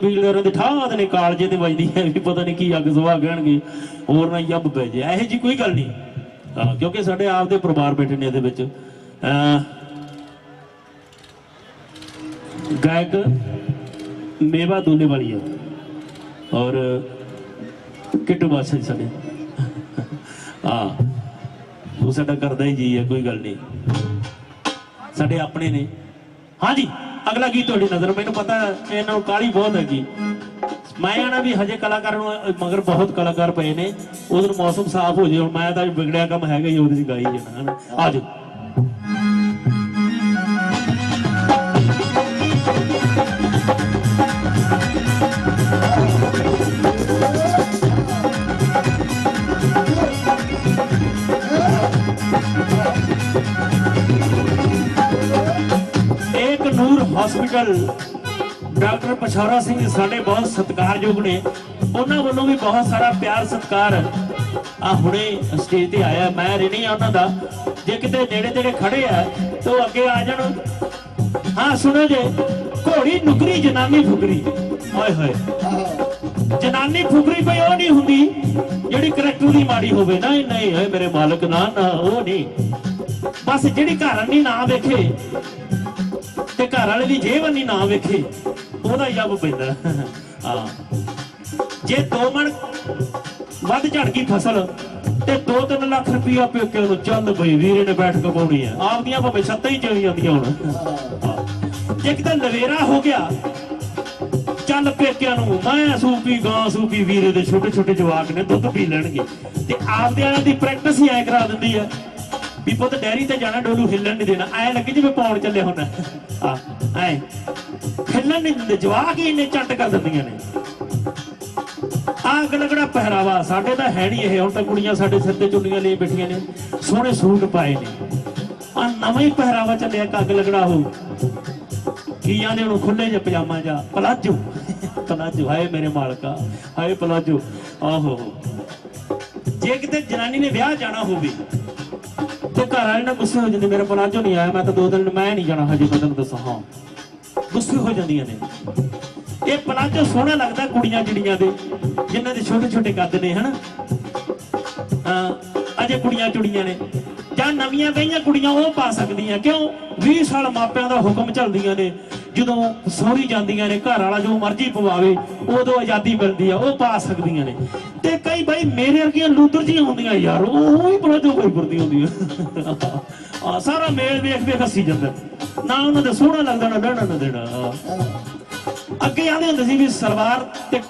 ਵੀਲਰਾਂ ਦੇ ਠਾਹ ਨੇ ਕਾਲਜੇ ਤੇ ਵੱਜਦੀ ਹੈ ਵੀ ਪਤਾ ਨਹੀਂ ਕੀ ਅੱਗ ਸਵਾ ਕਹਿਣਗੇ, ਹੋਰ ਨਾ ਜੱਬ ਪੈ ਜੇ। ਇਹੋ ਜੀ ਕੋਈ ਗੱਲ ਨਹੀਂ। ਕਿਉਂਕਿ ਸਾਡੇ ਆਪ ਦੇ ਪਰਿਵਾਰ ਬੈਠੇ ਨੇ ਇਹਦੇ ਵਿੱਚ। ਗਾਇਕ ਮੇਵਾ ਦੋਨੇ ਵਾਲੀ ਹੈ ਔਰ ਕਿੱਟੂ ਬਾਦਸ਼ਾਹ ਸਾਡੇ। ਆ ਉਹ ਸਾਡਾ ਕਰਦਾ ਹੀ ਜੀ ਹੈ, ਕੋਈ ਗੱਲ ਨਹੀਂ। ਸਾਡੇ ਆਪਣੇ ਨੇ। ਹਾਂਜੀ। ਅਗਲਾ ਗੀਤ ਤੁਹਾਡੀ ਨਜ਼ਰ, ਮੈਨੂੰ ਪਤਾ ਇਹਨਾਂ ਨੂੰ ਕਾਲੀ ਬਹੁਤ ਹੈਗੀ। ਮੈਂ ਆਣਾ ਵੀ ਹਜੇ ਕਲਾਕਾਰ ਨੂੰ ਮਗਰ ਬਹੁਤ ਕਲਾਕਾਰ ਪਏ ਨੇ। ਉਧਰ ਮੌਸਮ ਸਾਫ਼ ਹੋ ਜੇ ਹੁਣ ਮੈਂ ਤਾਂ ਵਿਗੜਿਆ ਕੰਮ ਹੈਗਾ ਹੀ ਉਹਦੇ ਚ ਗਾਈ ਜਾਣਾ, ਹਨਾ। ਆ ਹਸਪੀਟਲ ਡਾਕਟਰ ਪਛੌਰਾ ਸਿੰਘ ਸਾਡੇ ਬਹੁਤ ਸਤਿਕਾਰਯੋਗ ਨੇ। ਉਹਨਾਂ ਵੱਲੋਂ ਵੀ ਬਹੁਤ ਸਾਰਾ ਪਿਆਰ ਸਤਿਕਾਰ ਆ ਹੁਣੇ ਸਟੇਜ ਤੇ ਆਇਆ। ਮੈਂ ਰਹਿਣੀ ਆ ਉਹਨਾਂ ਦਾ। ਜੇ ਕਿਤੇ ਨੇੜੇ ਤੇੜੇ ਖੜੇ ਆ, ਤਾਂ ਅੱਗੇ ਆ ਜਾਣ। ਹਾਂ, ਸੁਣੋ ਜੇ। ਘੋੜੀ ਨੁਕਰੀ, ਜਨਾਨੀ ਫੁਕਰੀ। ਹਾਏ ਹੋਏ। ਜਨਾਨੀ ਫੁਕਰੀ ਪਈ ਉਹ ਨਹੀਂ ਹੁੰਦੀ, ਜਿਹੜੀ ਕਰੈਕਟਰ ਦੀ ਮਾੜੀ ਹੋਵੇ। ਨਾ ਨਹੀਂ, ਓਏ ਮੇਰੇ ਮਾਲਕ, ਨਾ ਨਾ, ਉਹ ਨਹੀਂ। ਬਸ ਜਿਹੜੀ ਘਰ ਨਹੀਂ ਨਾ ਵੇਖੇ ਤੇ ਘਰ ਵਾਲੇ ਦੀ ਜੇਬ ਨਹੀਂ ਨਾ ਵੇਖੇ, ਉਹਦਾ ਯੱਬ ਪੈਂਦਾ। ਹਾਂ। ਜੇ ਦੋ ਮਣ ਵੱਧ ਝੜ ਗਈ ਫਸਲ ਤੇ 2-3 ਲੱਖ ਰੁਪਇਆ ਪੇਕੇ ਨੂੰ ਚੱਲ ਬਈ ਵੀਰੇ ਨੇ ਬੈਠ ਕੇ ਪਾਉਣੀ ਆ। ਆਪਦੀਆਂ ਭਾਵੇਂ ਛੱਤਾਂ ਹੀ ਚਲੀ ਜਾਂਦੀਆਂ ਹੁਣ। ਹਾਂ। ਜੇ ਕਿਤੇ ਨਵੇਰਾ ਹੋ ਗਿਆ ਚੱਲ ਪੇਕਿਆਂ ਨੂੰ ਮੈਂ ਸੂਪੀ, ਗਾਂ ਸੂਪੀ ਵੀਰੇ ਦੇ ਛੋਟੇ ਛੋਟੇ ਜਵਾਕ ਨੇ ਦੁੱਧ ਪੀ ਲੈਣਗੇ। ਤੇ ਆਪਦੇ ਵਾਲਿਆਂ ਦੀ ਪ੍ਰੈਕਟਿਸ ਹੀ ਐ ਕਰਾ ਦਿੰਦੀ ਆ। ਵੀ ਪੁੱਤ ਡੈਰੀ ਤੇ ਜਾਣਾ, ਡੋਲੂ ਹਿੱਲਣ ਨਹੀਂ ਦੇਣਾ। ਐ ਲੱਗੇ ਜਿਵੇਂ ਪੌਣ ਚੱਲੇ ਹੁਣ। ਆ ਐ। ਹਿੱਲਣ ਨਹੀਂ ਦਿੰਦੇ, ਜਵਾਕ ਹੀ ਇੰਨੇ ਚੱਟ ਕਰ ਦਿੰਦੀਆਂ ਨੇ। ਆਹ ਗਲਗੜਾ ਪਹਿਰਾਵਾ, ਸਾਡੇ ਤਾਂ ਹੈ ਨਹੀਂ ਇਹ। ਹੁਣ ਤਾਂ ਕੁੜੀਆਂ ਸਾਡੇ ਸਿਰ ਤੇ ਚੁੰਨੀਆਂ ਲਈ ਬੈਠੀਆਂ ਨੇ। ਸੋਹਣੇ ਸੂਟ ਪਾਏ ਨੇ। ਆ ਨਵਾਂ ਹੀ ਪਹਿਰਾਵਾ ਚੱਲਿਆ ਕੱਗ ਲਗੜਾ ਹੋ ਕੀ ਆਂਦੇ ਉਹਨੂੰ ਖੁੱਲੇ ਜੇ ਪਜਾਮਾ ਜਾਂ ਪਲਾਜੋ? ਪਲਾਜੋ, ਹਾਏ ਮੇਰੇ ਮਾਲਕਾ ਹਾਏ ਪਲਾਜੋ। ਆਹੋ। ਜੇ ਕਿਤੇ ਜਨਾਨੀ ਨੇ ਵਿਆਹ ਜਾਣਾ ਹੋਵੇ ਤੇ ਘਰ ਵਾਲੇ ਨਾਲ ਗੁੱਸੇ ਹੋ ਜਾਂਦੇ, ਮੇਰਾ ਪਲਾਜੋ ਨਹੀਂ ਆਇਆ, ਮੈਂ ਤਾਂ ਦੋ ਦਿਨ ਮੈਂ ਨਹੀਂ ਜਾਣਾ, ਹਜੇ ਮੈਂ ਤੈਨੂੰ ਦੱਸਾਂ, ਹਾਂ। ਗੁੱਸੇ ਹੋ ਜਾਂਦੀਆਂ ਨੇ। ਇਹ ਪਲਾਜੋ ਸੋਹਣਾ ਲੱਗਦਾ ਕੁੜੀਆਂ ਜਿਹੜੀਆਂ ਦੇ, ਜਿਨ੍ਹਾਂ ਦੇ ਛੋਟੇ ਛੋਟੇ ਕੱਦ ਨੇ, ਹਨਾ? ਅਹ ਅਜੇ ਕੁੜੀਆਂ ਚੁੜੀਆਂ ਨੇ। ਜਾਂ ਨਵੀਆਂ ਗਈਆਂ ਕੁੜੀਆਂ ਉਹ ਪਾ ਸਕਦੀਆਂ, ਕਿਉਂ? 20 ਸਾਲ ਮਾਪਿਆਂ ਦਾ ਹੁਕਮ ਚੱਲਦੀਆਂ ਨੇ। ਜਦੋਂ ਸਹੁਰੀ ਜਾਂਦੀਆਂ ਨੇ, ਘਰ ਵਾਲਾ ਜੋ ਮਰਜ਼ੀ ਪਵਾਵੇ, ਉਦੋਂ ਆਜ਼ਾਦੀ ਮਿਲਦੀ ਆ, ਉਹ ਪਾ ਸਕਦੀਆਂ ਨੇ। ਤੇ ਕਈ ਬਾਈ ਮੇਰੇ ਵਰਗੀਆਂ ਲੂਦਰ ਜੀਆਂ ਹੁੰਦੀਆਂ, ਯਾਰ, ਉਹ ਹੀ ਪਲਾਜੋ ਕੋਈ ਫਿਰਦੀ ਹੁੰਦੀ ਆ ਸਾਰਾ ਮੇਲ ਵੇਖ ਵੇਖ ਹੱਸੀ ਜਾਂਦਾ। ਨਾ ਉਹਨਾਂ ਦੇ ਸੋਹਣਾ ਲੱਗਦਾ, ਨਾ ਲੈਣਾ ਨਾ ਦੇਣਾ। ਅੱਗੇ ਆਂਦੇ ਹੁੰਦੇ ਸੀ ਵੀ ਸਲਵਾਰ ਤੇ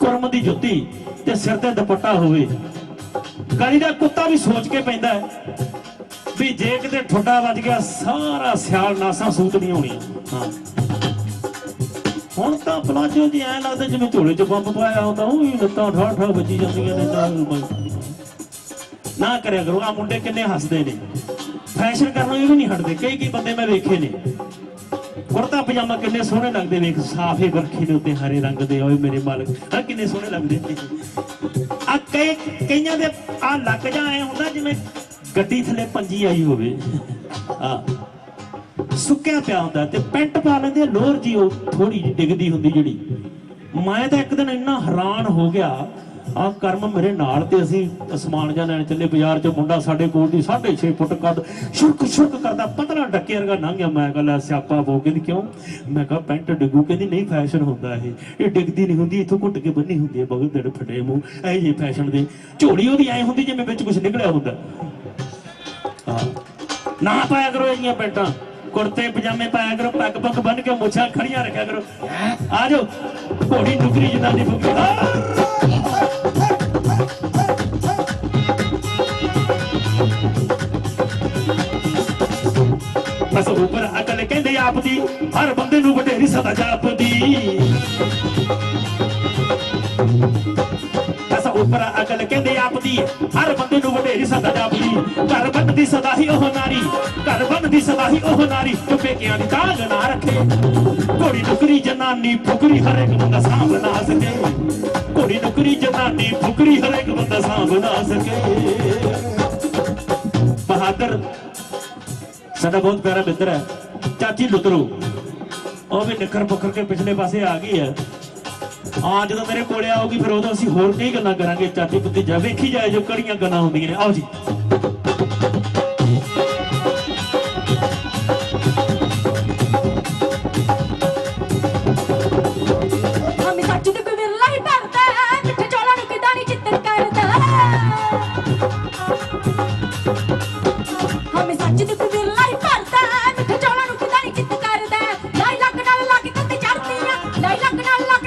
ਕੁਰਮ ਦੀ ਜੁੱਤੀ ਤੇ ਸਿਰ ਤੇ ਦੁਪੱਟਾ ਹੋਵੇ। ਗਲੀ ਦਾ ਕੁੱਤਾ ਵੀ ਸੋਚ ਕੇ ਪੈਂਦਾ ਹੈ। ਵੀ ਜੇ ਕਿਤੇ ਠੁੱਡਾ ਵੱਜ ਗਿਆ ਸਾਰਾ ਸਿਆਲ ਨਾਸਾਂ ਸੂਤ ਨਹੀਂ ਹੋਣੀ। ਹਾਂ। ਹੁਣ ਤਾਂ ਪਲਾਜੋ ਦੀ ਐ ਲੱਗਦਾ ਜਿਵੇਂ ਝੋਲੇ 'ਚ ਬੰਬ ਪਾਇਆ ਹੁੰਦਾ ਉਹ ਵੀ ਲੱਤਾਂ ਠਾ ਠਾ ਵੱਜੀ ਜਾਂਦੀਆਂ ਨੇ ਤਾਂ ਨਾ ਕਰਿਆ ਕਰੋ ਆ ਮੁੰਡੇ ਕਿੰਨੇ ਹੱਸਦੇ ਨੇ। ਫੈਸ਼ਨ ਕਰਨੋਂ ਇਹ ਵੀ ਨਹੀਂ ਹਟਦੇ ਕਈ ਕਈ ਬੰਦੇ ਮੈਂ ਵੇਖੇ ਨੇ। ਕੁੜਤਾ ਪਜਾਮਾ ਕਿੰਨੇ ਸੋਹਣੇ ਲੱਗਦੇ ਵੇਖ ਸਾਫੇ ਵਰਖੀ ਦੇ ਉੱਤੇ ਹਰੇ ਰੰਗ ਦੇ ਓਏ ਮੇਰੇ ਮਾਲਕ ਆ ਕਿੰਨੇ ਸੋਹਣੇ ਲੱਗਦੇ ਆ ਕਈ ਕਈਆਂ ਦੇ ਆ ਲੱਕ ਜਾਂ ਐ ਹੁੰਦਾ ਜਿਵੇਂ ਗੱਡੀ ਥੱਲੇ ਪੰਜੀ ਆਈ ਹੋਵੇ। ਆ ਸੁੱਕਿਆ ਪਿਆ ਹੁੰਦਾ ਤੇ ਪੈਂਟ ਪਾ ਲੈਂਦੇ ਆ, ਲੋਅਰ ਜੀ ਉਹ ਥੋੜੀ ਜਿਹੀ ਡਿੱਗਦੀ ਹੁੰਦੀ ਜਿਹੜੀ। ਮੈਂ ਤਾਂ ਇੱਕ ਦਿਨ ਇੰਨਾ ਹੈਰਾਨ ਹੋ ਗਿਆ ਆ ਕਰਮ ਮੇਰੇ ਨਾਲ ਤੇ ਅਸੀਂ ਅਸਮਾਨ ਜਾਂ ਲੈਣ ਚੱਲੇ ਬਾਜ਼ਾਰ 'ਚ ਮੁੰਡਾ ਸਾਡੇ ਕੋਲ ਦੀ 6.5 ਫੁੱਟ ਕੱਦ ਸ਼ੁਰਕ ਸ਼ੁਰਕ ਕਰਦਾ ਪਤਲਾ ਡੱਕੇ ਵਰਗਾ ਲੰਘਿਆ ਮੈਂ ਕਿਹਾ ਲੈ ਸਿਆਪਾ ਬੋ ਕਹਿੰਦੀ ਕਿਉਂ? ਮੈਂ ਕਿਹਾ ਪੈਂਟ ਡਿੱਗੂ। ਕਹਿੰਦੀ ਨਹੀਂ ਫੈਸ਼ਨ ਹੁੰਦਾ ਇਹ। ਇਹ ਡਿੱਗਦੀ ਨਹੀਂ ਹੁੰਦੀ ਇੱਥੋਂ ਘੁੱਟ ਕੇ ਬੰਨੀ ਹੁੰਦੀ ਹੈ ਬਹੁਤ ਦਿਨ ਫਟੇ ਮੂੰਹ। ਇਹ ਜੇ ਫੈਸ਼ਨ ਦੇ। ਝੋਲੀ ਉਹਦੀ ਐ ਹੁੰਦੀ ਜਿਵੇਂ ਵਿੱਚ ਕੁਝ ਨਿਕਲਿਆ ਹੁੰਦਾ। ਹਾਂ ਨਾ ਪਾਇਆ ਕਰੋ ਇਹ ਪੈਂਟਾਂ। ਕੁੜਤੇ, ਪਜਾਮੇ ਪਾਇਆ ਕਰੋ, ਪੱਗ ਪੱਗ ਬੰਨ ਕੇ ਮੁੱਛਾਂ ਖੜੀਆਂ ਰੱਖਿਆ ਕਰੋ। ਆ ਜਾਓ। ਘੋੜੀ ਨੁਕਰੀ ਜਨਾਨੀ ਫੁਕਰੀ ਬਸ ਉੱਪਰ ਅਕਲ ਕਹਿੰਦੇ ਆਪ ਦੀ, ਹਰ ਬੰਦੇ ਨੂੰ ਵਡੇਰੀ ਸਦਾ ਜਾਪਦੀ। ਅਕਲ ਹਰ ਬੰਦੇ ਨੂੰ ਵਡੇਰੀ ਸਦਾ ਜਾਪਦੀ ਘਰ ਬੰਦੀ ਸਦਾ ਹੀ ਉਹ ਨਾਰੀ। ਘਰ ਬੰਦੀ ਸਦਾ ਹੀ ਉਹ ਨਾਰੀ। ਜੋ ਪੇਕਿਆਂ ਦੀ ਦਾਗ ਨਾ ਰੱਖੇ। ਘੋੜੀ ਨੁਕਰੀ ਜਨਾਨੀ, ਫੁਕਰੀ ਹਰੇਕ ਬੰਦਾ ਸਾਂਭ ਸਕੇ। ਘੋੜੀ ਨੁਕਰੀ ਜਨਾਨੀ, ਫੁਕਰੀ ਹਰ ਬੰਦਾ ਸਾਂਭ ਸਕੇ। ਬਹਾਦਰ, ਸਾਡਾ ਬਹੁਤ ਪਿਆਰਾ ਮਿੱਤਰ ਹੈ। ਚਾਚੀ ਲੁਤਰੂ। ਉਹ ਵੀ ਨਿਖਰ ਪੁਕਰ ਕੇ ਪਿਛਲੇ ਪਾਸੇ ਆ ਗਈ ਹੈ। ਹਾਂ, ਜਦੋਂ ਮੇਰੇ ਕੋਲੇ ਆਉਗੀ ਫਿਰ ਉਦੋਂ ਅਸੀਂ ਹੋਰ ਕਈ ਗੱਲਾਂ ਕਰਾਂਗੇ। ਚਾਚੀ ਭਤੀਜਾ ਵੇਖੀ ਜਾਏ ਜੋ ਕਿਹੜੀਆਂ ਗੱਲਾਂ ਹੁੰਦੀਆਂ ਨੇ। ਆਓ ਜੀ। ਦੇ ਲਾਈ ਲੱਗ ਨਾਲ ਲੱਗ ਕੰਦੇ ਚੜਦੀਆਂ ਲਾਈ ਲੱਗ ਨਾਲ ਲੱਗ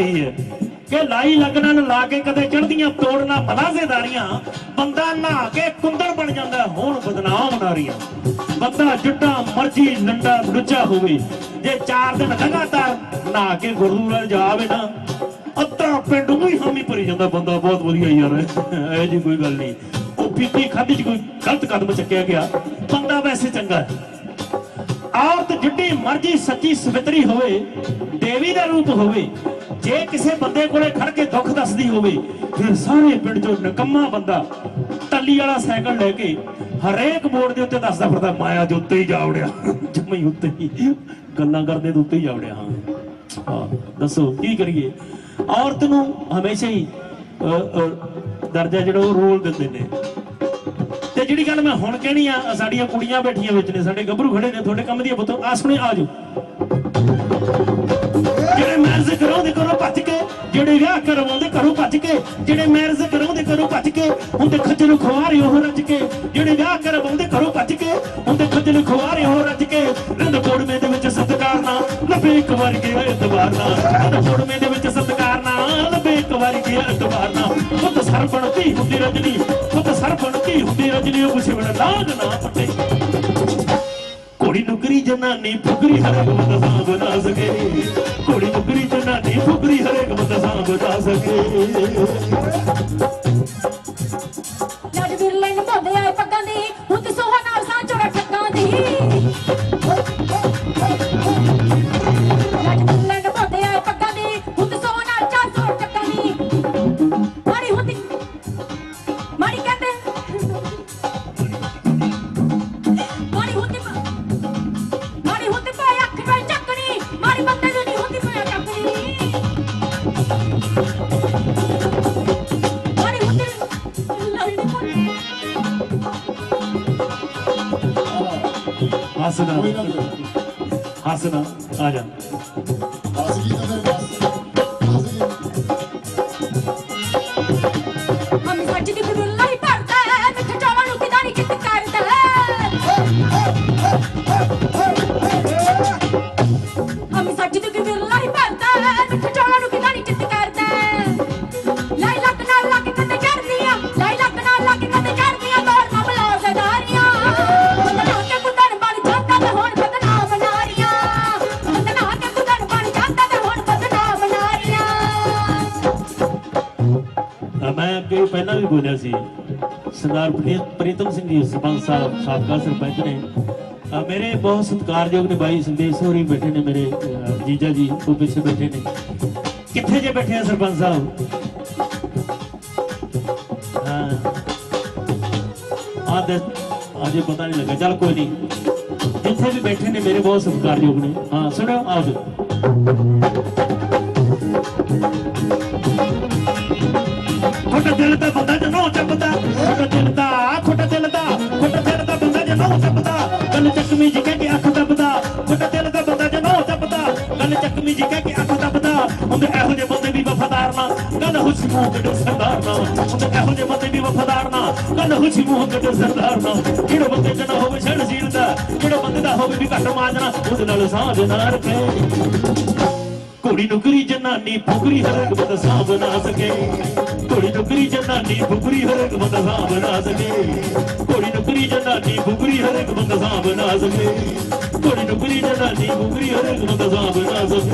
ਘੈਂਟ ਹੈ। ਕਿ ਲਾਈ ਲੱਗਣਾ ਲਾ ਕੇ ਕਦੇ ਚੜਦੀਆਂ ਤੋੜਨਾ ਮਲਾਜ਼ੇਦਾਰੀਆਂ ਬੰਦਾ ਨਹਾ ਕੇ ਕੁੰਦਨ ਬਣ ਜਾਂਦਾ ਹੁਣ ਬਦਨਾਮ ਨਾਰੀਆਂ। ਬੰਦਾ ਜੁੱਟਾ ਮਰਜ਼ੀ ਲੰਡਾ ਲੁੱਚਾ ਹੋਵੇ, ਜੇ ਚਾਰ ਦਿਨ ਲਗਾਤਾਰ ਨਹਾ ਕੇ ਗੁਰਦੁਆਰਾ ਜਾਵੇ ਨਾ, ਅੱਧਾ ਪਿੰਡ ਨੂੰ ਹੀ ਹਾਮੀ ਭਰੀ ਜਾਂਦਾ, ਬੰਦਾ ਬਹੁਤ ਵਧੀਆ ਯਾਰ ਇਹ ਜੀ ਕੋਈ ਗੱਲ ਨਹੀਂ। ਉਹ ਪੀਤੀ ਖਾਦੀ ਚ ਕੋਈ ਗਲਤ ਕਦਮ ਚੱਕਿਆ ਗਿਆ, ਬੰਦਾ ਵੈਸੇ ਚੰਗਾ ਹੈ। ਔਰਤ ਜਿੱਡੀ ਮਰਜ਼ੀ ਸੱਚੀ ਸਵਿਤਰੀ ਹੋਵੇ ਦੇਵੀ ਦਾ ਰੂਪ ਹੋਵੇ ਜੇ ਕਿਸੇ ਬੰਦੇ ਕੋਲੇ ਖੜ ਕੇ ਦੁੱਖ ਦੱਸਦੀ ਹੋਵੇ ਫਿਰ ਸਾਰੇ ਪਿੰਡ ਚੋਂ ਨਕੰਮਾ ਬੰਦਾ ਟੱਲੀ ਵਾਲਾ ਸਾਈਕਲ ਲੈ ਕੇ ਹਰੇਕ ਮੋੜ ਦੇ ਉੱਤੇ ਦੱਸਦਾ ਫਿਰਦਾ ਮਾਇਆ ਦੇ ਉੱਤੇ ਹੀ ਜਾ ਵੜਿਆ। ਜੰਮੀ ਉੱਤੇ ਹੀ ਗੱਲਾਂ ਕਰਦੇ ਦੇ ਉੱਤੇ ਹੀ ਜਾ ਵੜਿਆ ਹਾਂ। ਦੱਸੋ ਕੀ ਕਰੀਏ? ਔਰਤ ਨੂੰ ਹਮੇਸ਼ਾ ਹੀ ਅ, ਦਰਜਾ ਜਿਹੜਾ ਉਹ ਰੋਲ ਦਿੰਦੇ ਨੇ। ਜਿਹੜੀ ਗੱਲ ਮੈਂ ਹੁਣ ਕਹਿਣੀ ਆ ਸਾਡੀਆਂ ਕੁੜੀਆਂ ਬੈਠੀਆਂ ਵਿੱਚ ਨੇ, ਸਾਡੇ ਗੱਭਰੂ ਖੜੇ ਨੇ, ਤੁਹਾਡੇ ਕੰਮ ਦੀਆਂ ਪੁੱਤੋ ਆ ਸੁਣੇ, ਆ ਜਾਓ। ਜਿਹੜੇ ਮੈਰਿਜ ਕਰਾਉਂਦੇ ਕਰੋ ਭੱਜ ਕੇ, ਜਿਹੜੇ ਵਿਆਹ ਕਰਵਾਉਂਦੇ ਘਰੋਂ ਭੱਜ ਕੇ, ਜਿਹੜੇ ਮੈਰਿਜ ਕਰਾਉਂਦੇ ਕਰੋ ਭੱਜ ਕੇ ਹੁੰਦੇ ਖੱਜਲ ਖੁਆਰੇ ਉਹ ਰੱਜ ਕੇ, ਜਿਹੜੇ ਵਿਆਹ ਕਰਵਾਉਂਦੇ ਘਰੋਂ ਭੱਜ ਕੇ ਹੁੰਦੇ ਖੱਜਲ ਖੁਆਰੇ ਉਹ ਰੱਜ ਕੇ ਰਿੰਦ ਕੋੜਮੇ ਦੇ ਵਿੱਚ ਸਤਕਾਰ ਨਾ ਲੱਭੇ ਇੱਕ ਵਾਰ ਗਿਆ ਇਤਬਾਰ ਨਾ ਰਿੰਦ ਕੋੜਮੇ ਦੇ ਵਿੱਚ ਸਤਕਾਰ ਨਾ ਲੱਭੇ ਇੱਕ ਵਾਰ ਗਿਆ ਇਤਬਾਰ ਨਾ ਪੁੱਤ ਸਰਪਣ ਧੀ ਹੁੰਦੀ ਰਜਨੀ ਧੀ ਉਹ ਕੁਛ ਬਣਾ ਲਾਗ ਨਾ ਪੱਟੇ। ਕੋੜੀ ਨੁਕਰੀ ਜਨਾਨੀ ਫੁਕਰੀ ਹਰੇਕ ਬੰਦਾ ਸਾਂ ਬਣਾ ਸਕੇ। ਕੋੜੀ ਨੁਕਰੀ ਜਨਾਨੀ ਫੁਕਰੀ ਹਰੇਕ ਬੰਦਾ ਸਾਂ ਬਣਾ ਸਕੇ। ਲੱਜ ਵਿਰਲੇ ਨੂੰ ਭੋਦੇ ਆਏ ਪੱਗਾਂ ਦੀ, ਹੁਣ ਹੱਸਣਾ ਹੱਸਣਾ ਆ ਜਾ ਹੱਸ ਗਈ ਤਾਂ ਪਹਿਲਾਂ ਵੀ ਬੋਲਿਆ ਸੀ ਸਰਦਾਰ ਪ੍ਰੀ- ਪ੍ਰੀਤਮ ਸਿੰਘ ਜੀ ਸਰਪੰਚ ਸਾਹਿਬ ਸਾਬਕਾ ਸਰਪੰਚ ਨੇ ਆ ਮੇਰੇ ਬਹੁਤ ਸਤਿਕਾਰਯੋਗ ਨੇ ਬਾਈ ਸੰਦੇਸ਼ ਹੋਰੀ ਬੈਠੇ ਨੇ ਮੇਰੇ ਅ, ਜੀਜਾ ਜੀ ਉਹ ਪਿੱਛੇ ਬੈਠੇ ਨੇ ਕਿੱਥੇ ਜੇ ਬੈਠੇ ਆ ਸਰਪੰਚ ਸਾਹਿਬ ਹਾਂ ਆ ਦੇ ਅਜੇ ਪਤਾ ਨਹੀਂ ਲੱਗਾ ਚੱਲ ਕੋਈ ਨਹੀਂ ਜਿੱਥੇ ਵੀ ਬੈਠੇ ਨੇ ਮੇਰੇ ਬਹੁਤ ਸਤਿਕਾਰਯੋਗ ਨੇ ਹਾਂ ਸੁਣੋ ਆਓ ਜੀ ਖੋਟਾ ਦਿਲ ਦਾ ਬੰਦਾ ਜਨੋ ਚੱਪਦਾ ਖੋਟਾ ਦਿਲ ਦਾ ਖੋਟਾ ਦਿਲ ਦਾ ਖੋਟਾ ਦਿਲ ਦਾ ਬੰਦਾ ਜਨੋ ਚੱਪਦਾ। ਗੱਲ ਚੱਕਮੀ ਜੀ ਕਹਿ ਕੇ ਅੱਖ ਦੱਬਦਾ ਖੋਟਾ ਦਿਲ ਦਾ ਬੰਦਾ ਜਨੋ ਚੱਪਦਾ। ਗੱਲ ਚੱਕਮੀ ਜੀ ਕਹਿ ਕੇ ਅੱਖ ਦੱਬਦਾ ਹੁੰਦੇ ਇਹੋ ਜਿਹੇ ਬੰਦੇ ਵੀ ਵਫਾਦਾਰ ਨਾ ਗੱਲ ਹੁਸੀ ਮੂੰਹ ਕੱਢੋ ਸਰਦਾਰ ਨਾ ਹੁੰਦੇ ਇਹੋ ਜਿਹੇ ਬੰਦੇ ਵੀ ਵਫਾਦਾਰ ਨਾ ਗੱਲ ਹੁਸੀ ਮੂੰਹ ਕੱਢੋ ਸਰਦਾਰ ਨਾ ਜਿਹੜੇ ਬੰਦੇ ਚ ਨਾ ਹੋਵੇ ਛੜ ਸੀਲ ਦਾ ਜਿਹੜੇ ਬੰਦੇ ਦਾ ਹੋਵੇ ਵੀ ਘੱਟ ਮਾਜਣਾ ਉਹਦੇ ਨਾਲ ਸਾਂਝ ਨਾ ਰੱਖੇ। ਕੁੜੀ ਨੁਕਰੀ ਜਨਾਨੀ, ਫੁਕਰੀ ਹਰੇਕ ਬੰਦਾ ਸਾਂ ਬਣਾ ਸਕੇ। ਕੁੜੀ ਨੁਕਰੀ ਜਨਾਨੀ, ਫੁਕਰੀ ਹਰੇਕ ਬੰਦਾ ਸਾਂ ਬਣਾ ਸਕੇ। ਕੁੜੀ ਨੁਕਰੀ ਜਨਾਨੀ, ਫੁਕਰੀ ਹਰੇਕ ਬੰਦਾ ਸਾਂ ਬਣਾ ਸਕੇ। ਕੁੜੀ ਨੁਕਰੀ ਜਨਾਨੀ, ਫੁਕਰੀ ਹਰੇਕ ਬੰਦਾ ਸਾਂ ਬਣਾ ਸਕੇ।